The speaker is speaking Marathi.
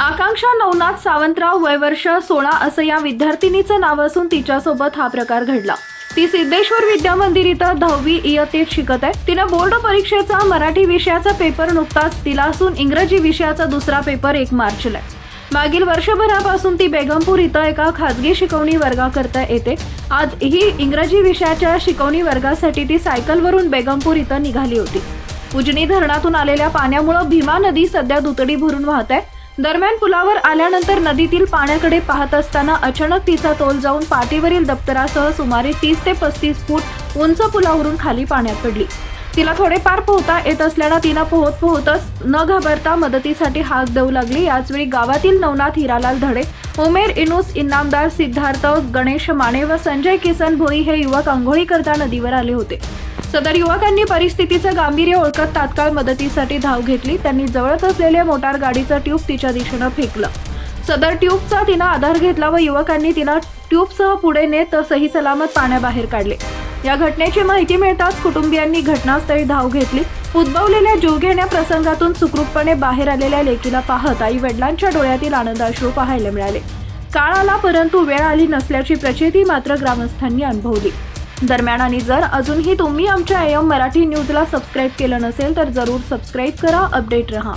आकांक्षा नवनाथ सावंतराव वयवर्ष सोळा असं या विद्यार्थिनीचं नाव असून तिच्यासोबत हा प्रकार घडला. ती सिद्धेश्वर विद्या मंदिर इथं दहावी इयत्तेत शिकत आहे. तिनं बोर्ड परीक्षेचा मराठी विषयाचा पेपर नुकताच दिला असून इंग्रजी विषयाचा दुसरा पेपर एक मार्चला आहे. मागील वर्षभरापासून ती बेगमपूर इथं एका खाजगी शिकवणी वर्गाकरता येते. आज ही इंग्रजी विषयाच्या शिकवणी वर्गासाठी ती सायकलवरून बेगमपूर इथं निघाली होती. उजनी धरणातून आलेल्या पाण्यामुळं भीमा नदी सध्या दुतडी भरून वाहत आहे. दरम्यान पुलावर आल्यानंतर नदीतील पाण्याकडे पाहत असताना अचानक तिचा तोल जाऊन पाठीवरील दप्तरासह सुमारे तीस ते पस्तीस फूट उंच पुलावरून खाली पाण्यात पडली. तिला थोडेफार पोहता येत असल्यानं तिनं पोहत पोहतच न घाबरता मदतीसाठी हाक देऊ लागली. याचवेळी गावातील नवनाथ हिरालाल धडे उमेर इनुस इनामदार सिद्धार्थ गणेश माने व संजय किसन भोई हे युवक आंघोळी करता नदीवर आले होते. सदर युवकांनी परिस्थितीचं गांभीर्य ओळखत तात्काळ मदतीसाठी धाव घेतली. त्यांनी जवळच असलेल्या मोटार गाडीचं ट्यूब तिच्या दिशेनं फेकलं. सदर ट्यूबचा तिनं आधार घेतला व युवकांनी तिला ट्यूबसह पुढे नेत सही सलामत पाण्याबाहेर काढले. या घटनेची माहिती मिळताच कुटुंबियांनी घटनास्थळी धाव घेतली. उद्भवलेल्या जीवघेण्या प्रसंगातून सुखरूपपणे बाहेर आलेल्या लेकीला पाहत आई वडिलांच्या डोळ्यातील आनंदाश्रू पाहायला मिळाले. काळ आला परंतु वेळ आली नसल्याची प्रचिती मात्र ग्रामस्थांनी अनुभवली. दरम्यान आणि जर अजूनही तुम्ही आमच्या एम मराठी न्यूजला सबस्क्राईब केलं नसेल तर जरूर सबस्क्राईब करा अपडेट रहा.